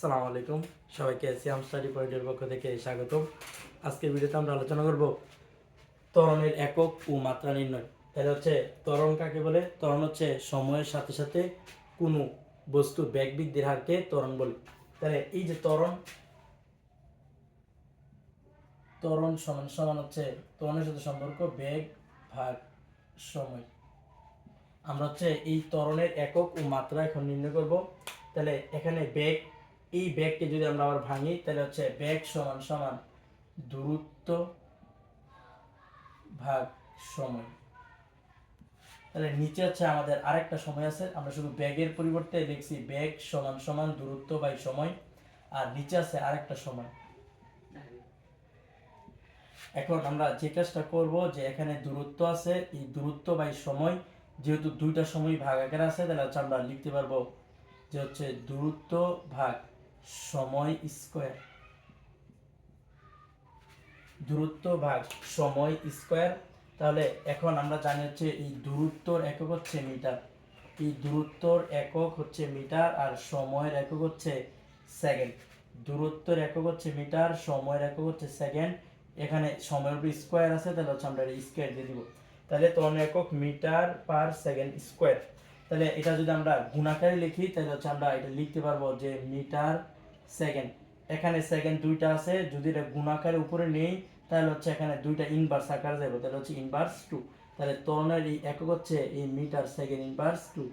আসসালামু আলাইকুম। সবাইকে সিয়াম স্টাডি পয়েন্টের পক্ষ থেকে স্বাগতম। আজকের ভিডিওতে আমরা আলোচনা করব ত্বরণের একক ও মাত্রা নির্ণয়। তাহলে হচ্ছে ত্বরণ কাকে বলে? ত্বরণ হচ্ছে সময়ের সাথে সাথে কোনো বস্তু বেগ বৃদ্ধির হারকে ত্বরণ বলে। তাহলে এই যে ত্বরণ ত্বরণ সমান সমান হচ্ছে ত্বরণের সাথে সম্পর্ক বেগ ভাগ সময়। আমরা হচ্ছে এই ত্বরণের একক ও মাত্রা এখন নির্ণয় করব। তাহলে এখানে বেগ এই ব্যাগকে যদি আমরা আবার ভাঙি, তাহলে হচ্ছে ব্যাগ সমান সমান দূরত্ব ভাগ সময়। তাহলে নিচে হচ্ছে আমাদের আরেকটা সময় আছে, আমরা শুধু ব্যাগের পরিবর্তে লিখছি ব্যাগ সমান সমান দূরত্ব বাই সময়, আর নিচে আছে আরেকটা সময়। এখন আমরা যে কাজটা করব, যে এখানে দূরত্ব আছে, এই দূরত্ব বাই সময়, যেহেতু দুইটা সময় ভাগ আকারে আছে, তাহলে হচ্ছে আমরা লিখতে পারব যে হচ্ছে দূরত্ব ভাগ সময় স্কোয়ার। দূরত্ব ভাগ সময় স্কোয়ার। তাহলে এখন আমরা জানি হচ্ছে এই দূরত্বর একক হচ্ছে মিটার। এই দূরত্বর একক হচ্ছে মিটার আর সময়ের একক হচ্ছে সেকেন্ড। দূরত্বের একক হচ্ছে মিটার, সময়ের একক হচ্ছে সেকেন্ড। এখানে সময়ের উপর স্কোয়ার আছে, তাহলে হচ্ছে আমরা স্কোয়ার দিয়ে দিব। তাহলে তখন একক মিটার পার সেকেন্ড স্কোয়ার। তাহলে এটা যদি আমরা গুণাকারে লিখি, তাহলে হচ্ছে আমরা এটা লিখতে পারব যে মিটার সেকেন্ড। এখানে সেকেন্ড দুইটা আছে, যদি এটা গুণাকারের উপরে নেই, তাহলে হচ্ছে এখানে দুইটা ইনভার্স আকারে যাবে তাহলে হচ্ছে ইনভার্স টু তাহলে তরণের এই একক হচ্ছে এই মিটার সেকেন্ড ইনভার্স টু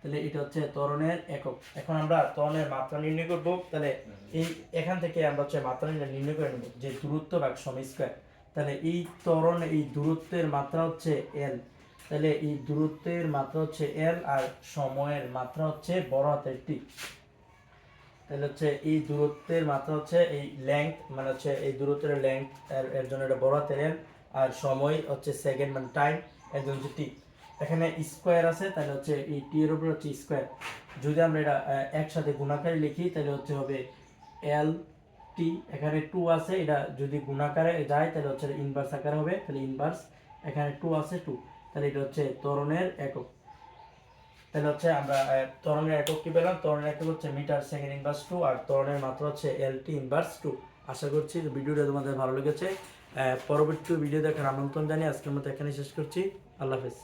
তাহলে এটা হচ্ছে তরণের একক। এখন আমরা তরণের মাত্রা নির্ণয় করব। তাহলে এই এখান থেকে আমরা হচ্ছে মাত্রা নির্ণয় করে নেব, যে দূরত্ব ভাগ সময় স্কোয়ার তাহলে এই ত্বরণ, এই দূরত্বের মাত্রা হচ্ছে এল তাহলে এই দূরত্বের মাত্রা হচ্ছে এল আর সময়ের মাত্রা হচ্ছে বড় হাতের টি তাহলে হচ্ছে এই দূরত্বের মাত্রা হচ্ছে এই লেংথ মানে হচ্ছে এই দূরত্বের লেংথ এর জন্য এটা বড় হাতের এল আর সময় হচ্ছে সেকেন্ড মানে টাইম এর জন্য হচ্ছে টি এখানে স্কোয়ার আছে, তাহলে হচ্ছে এই টি এর উপর হচ্ছে স্কোয়ার যদি আমরা এটা একসাথে গুণাকারে লিখি, তাহলে হচ্ছে হবে এল টি এখানে টু আছে, এটা যদি গুণাকারে যায়, তাহলে হচ্ছে ইনভার্স আকারে হবে, তাহলে ইনভার্স এখানে টু আছে টু তাহলে এটা হচ্ছে ত্বরণের একক। তাহলে হচ্ছে আমরা তরণের একক কি পেলাম? তরণের একক হচ্ছে মিটার সেকেন্ড ইনভার্স টু আর ত্বরণের মাত্রা হচ্ছে এল টি ইনভার্স টু আশা করছি ভিডিওটা তোমাদের ভালো লেগেছে। পরবর্তী ভিডিও দেখার আমন্ত্রণ জানিয়ে আজকের মতো এখানে শেষ করছি। আল্লাহ হাফেজ।